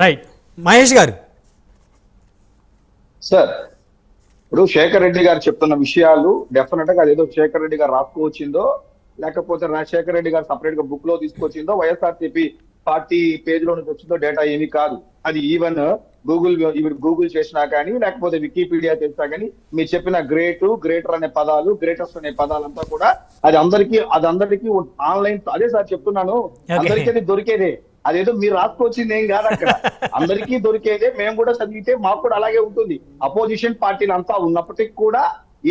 Right Mahesh గారు. Sir ఇప్పుడు శేఖర్ రెడ్డి గారు చెప్తున్న విషయాలు డెఫినెట్గా అదేదో శేఖర్ రెడ్డి గారు రాసుకొచ్చిందో లేకపోతే రాజశేఖర్ రెడ్డి గారు సపరేట్గా బుక్లో తీసుకొచ్చిందో వైఎస్ఆర్సీపీ పార్టీ పేజ్లో నుంచి వచ్చిందో డేటా ఏమీ కాదు. అది ఈవెన్ గూగుల్ గూగుల్ చేసినా కానీ లేకపోతే వికీపీడియా చేసినా కానీ మీరు చెప్పిన గ్రేట్ గ్రేటర్ అనే పదాలు గ్రేటెస్ట్ అనే పదాలంతా కూడా అది అందరికీ అది అందరికీ ఆన్లైన్ అదే సార్ చెప్తున్నాను. అందరికీ అది దొరికేదే. అదేదో మీరు రాసుకొచ్చింది ఏం కాదు అక్కడ. అందరికీ దొరికేదే మేము కూడా చదివితే మాకు కూడా అలాగే ఉంటుంది. అపోజిషన్ పార్టీలు అంతా ఉన్నప్పటికీ కూడా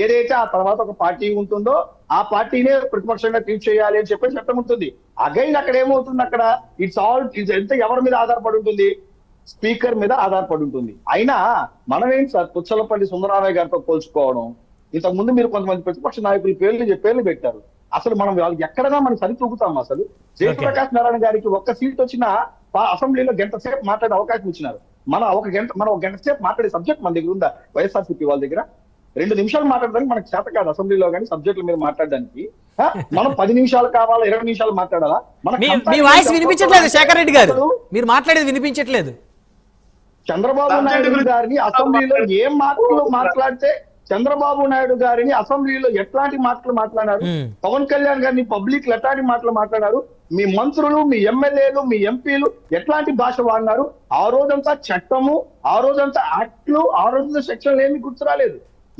ఏదైతే ఆ తర్వాత ఒక పార్టీ ఉంటుందో ఆ పార్టీనే ప్రతిపక్షంగా ట్రీట్ చేయాలి అని చెప్పి చట్టం ఉంటుంది. అగైన్ అక్కడ ఏమవుతుంది అక్కడ? ఇట్స్ ఆల్ ఎంత ఎవరి మీద ఆధారపడి ఉంటుంది? స్పీకర్ మీద ఆధారపడి ఉంటుంది. అయినా మనమేం సార్ పుచ్చలపల్లి సుందరరామయ్య గారితో పోల్చుకోవడం? ఇంతకు ముందు మీరు కొంతమంది ప్రతిపక్ష నాయకులు పేర్లు పేర్లు పెట్టారు. అసలు మనం ఎక్కడైనా మనం సరి తూగుతాం అసలు. జయప్రకాష్ నారాయణ గారికి ఒక్క సీట్ వచ్చినా అసెంబ్లీలో గంట సేపు మాట్లాడే అవకాశం ఇచ్చినారు. మన ఒక గంట మనం ఒక గంట సేపు మాట్లాడే సబ్జెక్ట్ మన దగ్గర ఉందా? వైఎస్ఆర్సీపీ వాళ్ళ దగ్గర? రెండు నిమిషాలు మాట్లాడడానికి మనకు చేత కాదు అసెంబ్లీలో కానీ సబ్జెక్టుల మీద మాట్లాడడానికి? మనం పది నిమిషాలు కావాలా ఇరవై నిమిషాలు మాట్లాడాలా? మన మీ వాయిస్ వినిపించట్లేదు శేఖర్ రెడ్డి గారు. మీరు మాట్లాడేది వినిపించట్లేదు. చంద్రబాబు నాయుడు గారిని అసెంబ్లీలో ఏం మాటలు మాట్లాడితే చంద్రబాబు నాయుడు గారిని అసెంబ్లీలో ఎట్లాంటి మాటలు మాట్లాడారు. పవన్ కళ్యాణ్ గారిని పబ్లిక్ ఎట్లాంటి మాటలు మాట్లాడారు? మీ మంత్రులు మీ ఎమ్మెల్యేలు మీ ఎంపీలు ఎట్లాంటి భాష వాడినారు? ఆ రోజంతా చట్టము ఆ రోజంతా యాక్ట్లు ఆ రోజంతా సెక్షన్లు ఏమి గుర్తురాలేదు.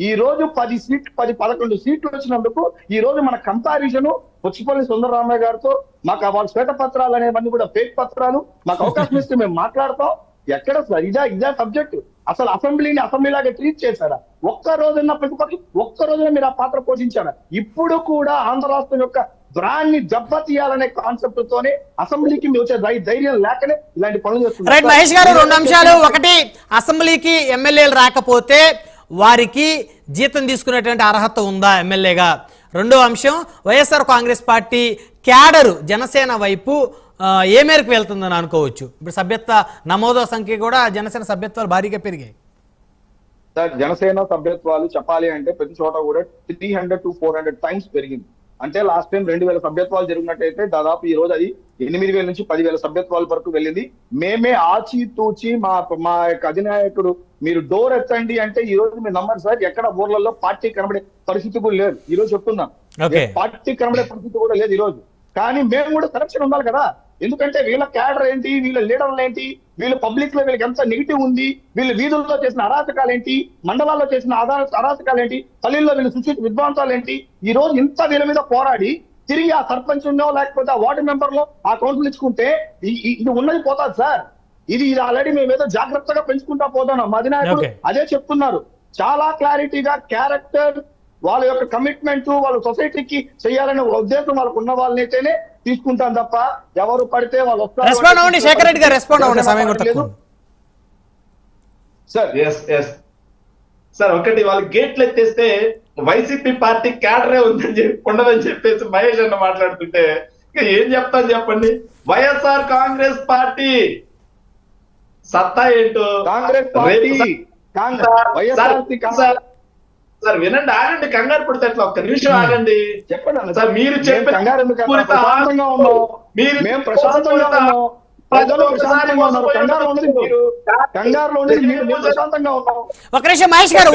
ఈ రోజు పది సీట్ పది పదకొండు సీట్లు వచ్చినందుకు ఈ రోజు మన కంపారిజన్ పుచ్చిపల్లి సుందరరామయ్య గారితో మాకు వాళ్ళ శ్వేత పత్రాలు అనేవన్నీ కూడా ఫేక్ పత్రాలు. మాకు అవకాశం ఇస్తే మేము మాట్లాడతాం. ఎక్కడ ఇదా ఇదా సబ్జెక్ట్. అసలు అసెంబ్లీని అసెంబ్లీలాగా ట్రీట్ చేశారా ఒక్క రోజున్న ప్రతిపక్షం ఒక్క రోజున మీరు ఆ పాత్ర పోషించారా ఇప్పుడు కూడా ఆంధ్ర రాష్ట్రం యొక్క బ్రాండ్ని దెబ్బతీయాలనే కాన్సెప్ట్ తోనే అసెంబ్లీకి మీరు వచ్చే ధైర్యం లేకనే ఇలాంటి పనులు చేస్తున్నారు. రైట్ మహేష్ గారు రెండు అంశాలు. ఒకటి అసెంబ్లీకి ఎమ్మెల్యేలు రాకపోతే వారికి జీతం తీసుకునేటువంటి అర్హత ఉందా ఎమ్మెల్యేగా? రెండో అంశం YSR Congress party cadre Janasena వైపు ఏ మేరకు వెళ్తుందని అనుకోవచ్చు? ఇప్పుడు సభ్యత్వ నమోదో సంఖ్య కూడా జనసేన సభ్యత్వాలు భారీగా పెరిగాయి. సార్ జనసేన సభ్యత్వాలు చెప్పాలి అంటే ప్రతి చోట కూడా three hundred to four hundred times పెరిగింది. అంటే లాస్ట్ టైం రెండు వేల సభ్యత్వాలు జరిగినట్టయితే దాదాపు ఈ రోజు అది ఎనిమిది వేల నుంచి పదివేల సభ్యత్వాల వరకు వెళ్ళింది. మేమే ఆచి తూచి మా మా యొక్క అధినాయకుడు మీరు డోర్ ఎత్తండి అంటే ఈ రోజు మీరు నమ్మరు సార్ ఎక్కడ ఊర్లలో పార్టీ కనబడే పరిస్థితి కూడా లేదు. ఈ రోజు చెప్తున్నాం. పార్టీ కనబడే పరిస్థితి కూడా లేదు ఈ రోజు. కానీ మేము కూడా సెలక్షన్ ఉండాలి కదా. ఎందుకంటే వీళ్ళ క్యాడర్ ఏంటి? వీళ్ళ లీడర్లు ఏంటి? వీళ్ళ పబ్లిక్లో వీళ్ళకి ఎంత నెగిటివ్ ఉంది? వీళ్ళ వీధుల్లో చేసిన అరాచకాలు ఏంటి మండలాల్లో చేసిన ఆధార అరాచకాలు ఏంటి పల్లెల్లో వీళ్ళు సృష్టి విద్వాంసాలు ఏంటి ఈ రోజు ఇంత వీళ్ళ మీద పోరాడి తిరిగి ఆ సర్పంచ్ ఉన్నో లేకపోతే ఆ వార్డు మెంబర్లో ఆ కౌన్సిల్ ఇచ్చుకుంటే ఇది ఉన్నది పోతాది సార్. ఇది ఇది ఆల్రెడీ మేము ఏదో జాగ్రత్తగా పెంచుకుంటా పోతున్నాం మా అధినాయకుడు Okay. అదే చెప్తున్నారు. చాలా క్లారిటీగా క్యారెక్టర్ వాళ్ళ యొక్క కమిట్మెంట్ వాళ్ళ సొసైటీకి చేయాలనే ఉద్దేశం వాళ్ళకు ఉన్న వాళ్ళనైతేనే తీసుకుంటాం తప్ప ఎవరు పడితే వాళ్ళు వస్తారు రెస్పాండ్ అవ్వండి శేఖర్ రెడ్డి గారు రెస్పాండ్ అవ్వండి సమయం కూడా తక్కువ లేదు. ఉంది. సార్ ఎస్ ఎస్ సార్ ఒకటి వాళ్ళు గేట్లు ఎత్తేస్తే వైసీపీ పార్టీ క్యాడరే ఉందని చెప్పి ఉండదని చెప్పేసి మహేష్ అన్న మాట్లాడుతుంటే ఇక ఏం చెప్తాను చెప్పండి వైఎస్ఆర్ కాంగ్రెస్ పార్టీ సత్తా ఏంటో కాంగ్రెస్ పార్టీ సార్- వినండి ఆగండి కంగారు పడితే ఎట్లా? ఒక్క నిమిషం ఆగండి. చెప్పండి. సార్ మీరు ఒక నిమిషం మహేష్ గారు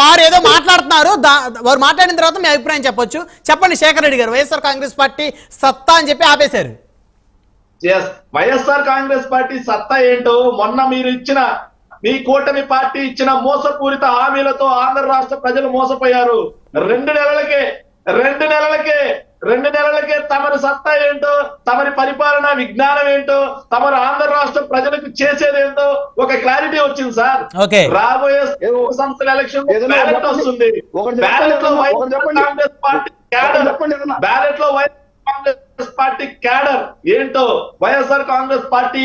వారు ఏదో మాట్లాడుతున్నారు. వారు మాట్లాడిన తర్వాత మీ అభిప్రాయం చెప్పొచ్చు. చెప్పండి శేఖర్ రెడ్డి గారు వైఎస్ఆర్ కాంగ్రెస్ పార్టీ సత్తా అని చెప్పి ఆపేశారు. ఎస్ వైఎస్ఆర్ కాంగ్రెస్ పార్టీ సత్తా ఏంటో మొన్న మీరు ఇచ్చిన మీ కూటమి పార్టీ ఇచ్చిన మోసపూరిత హామీలతో ఆంధ్ర రాష్ట్ర ప్రజలు మోసపోయారు రెండు నెలలకే రెండు నెలలకే రెండు నెలలకే తమరి సత్తా ఏంటో తమరి పరిపాలన విజ్ఞానం ఏంటో తమరు ఆంధ్ర రాష్ట్ర ప్రజలకు చేసేదేంటో ఒక క్లారిటీ వచ్చింది సార్ ఓకే. రాబోయే సంస్థల ఎలక్షన్ బ్యాలెట్. వస్తుంది బ్యాలెట్లో. Congress party cadre. బ్యాలెట్లో YSR Congress party cadre ఏంటో వైఎస్ఆర్ కాంగ్రెస్ పార్టీ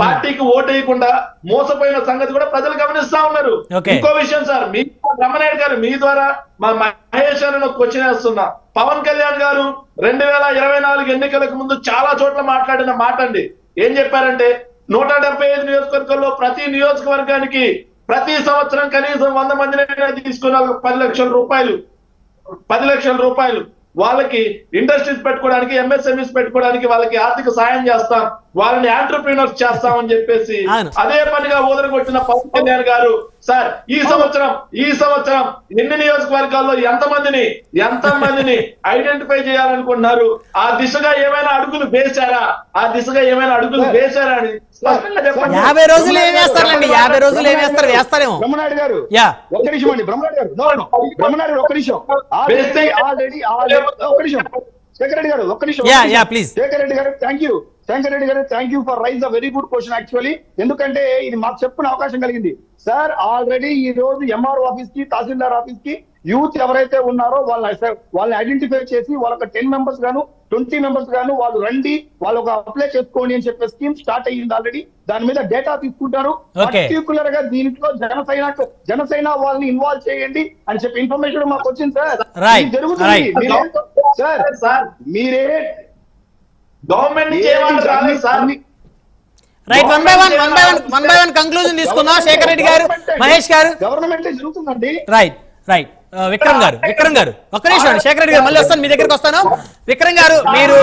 పార్టీకి ఓటేయకుండా మోసపోయిన సంగతి కూడా ప్రజలు గమనిస్తా ఉన్నారు. ఇంకో విషయం సార్ మీ రమణాయుడు గారు మీ ద్వారా మా మహేష్ ఒక క్వశ్చన్ వేస్తున్నా పవన్ కళ్యాణ్ గారు రెండు వేల ఇరవై నాలుగు ఎన్నికలకు ముందు చాలా చోట్ల మాట్లాడిన మాట అండి. ఏం చెప్పారంటే నూట డెబ్బై ఐదు నియోజకవర్గాల్లో ప్రతి నియోజకవర్గానికి ప్రతి సంవత్సరం కనీసం వంద మందినైనా తీసుకున్న పది లక్షల రూపాయలు పది లక్షల రూపాయలు వాళ్ళకి ఇండస్ట్రీస్ పెట్టుకోవడానికి ఎంఎస్ఎంఈస్ పెట్టుకోవడానికి వాళ్ళకి ఆర్థిక సాయం చేస్తాం. వాళ్ళని ఆంటర్ప్రీనర్స్ చేస్తామని చెప్పేసి. అదే పనిగా ఊదరగొట్టిన పవన్ కళ్యాణ్ గారు సార్ ఈ సంవత్సరం ఈ సంవత్సరం ఎన్ని నియోజకవర్గాల్లో ఎంత మందిని ఎంత మందిని ఐడెంటిఫై చేయాలనుకుంటున్నారు? ఆ దిశగా ఏమైనా అడుగులు వేశారా? ఆ దిశగా ఏమైనా అడుగులు వేశారా అని స్పష్టంగా చెప్పండి. యాభై రోజులు ఏం వేస్తారులేండి యాభై రోజులు ఏం వేస్తారు వేస్తారేమో. బ్రహ్మనాయుడు గారు. యా. ఒక్క నిమిషం అండి బ్రహ్మనాయుడు గారు నో నో బ్రహ్మనాయుడు ఒక్క నిమిషం. ఆల్రెడీ ఆల్రెడీ ఒక్క నిమిషం. శేఖర్ రెడ్డి గారు ఒక్క నిమిషం. శేఖర్ రెడ్డి గారు థ్యాంక్ యూ శేఖర్ రెడ్డి గారు thank you for raise a very good question actually ఎందుకంటే ఇది మాకు చెప్పుకునే అవకాశం కలిగింది. సార్ ఆల్రెడీ ఈ రోజు ఎంఆర్ఓ ఆఫీస్కి తహసీల్దార్ ఆఫీస్కి యూత్ ఎవరైతే ఉన్నారో వాళ్ళని వాళ్ళని ఐడెంటిఫై చేసి వాళ్ళకి టెన్ మెంబర్స్ గాను ట్వంటీ మెంబర్స్ గాను వాళ్ళు రండి వాళ్ళు ఒక అప్లై చేసుకోండి అని చెప్పే స్కీమ్ స్టార్ట్ అయ్యింది ఆల్రెడీ దాని మీద డేటా తీసుకుంటారు. Okay. పర్టికులర్గా దీంట్లో జనసేన జనసేన వాళ్ళని ఇన్వాల్వ్ చేయండి అని చెప్పి ఇన్ఫర్మేషన్ మాకు వచ్చింది సార్ జరుగుతుంది. Right. మీరే- సార్ సార్ మీరే government sir? Right one by one one by one one by one conclusion తీసుకుందాం. శేఖర్ రెడ్డి గారు మహేష్ గారు. గవర్నమెంట్ జరుగుతుందండి? రైట్ రైట్ విక్రమ్ గారు విక్రమ్ గారు. ఒక్క నిమిషం శేఖర్ రెడ్డి గారు మళ్ళీ వస్తాను మీ దగ్గరికి వస్తాను. విక్రమ్ గారు మీరు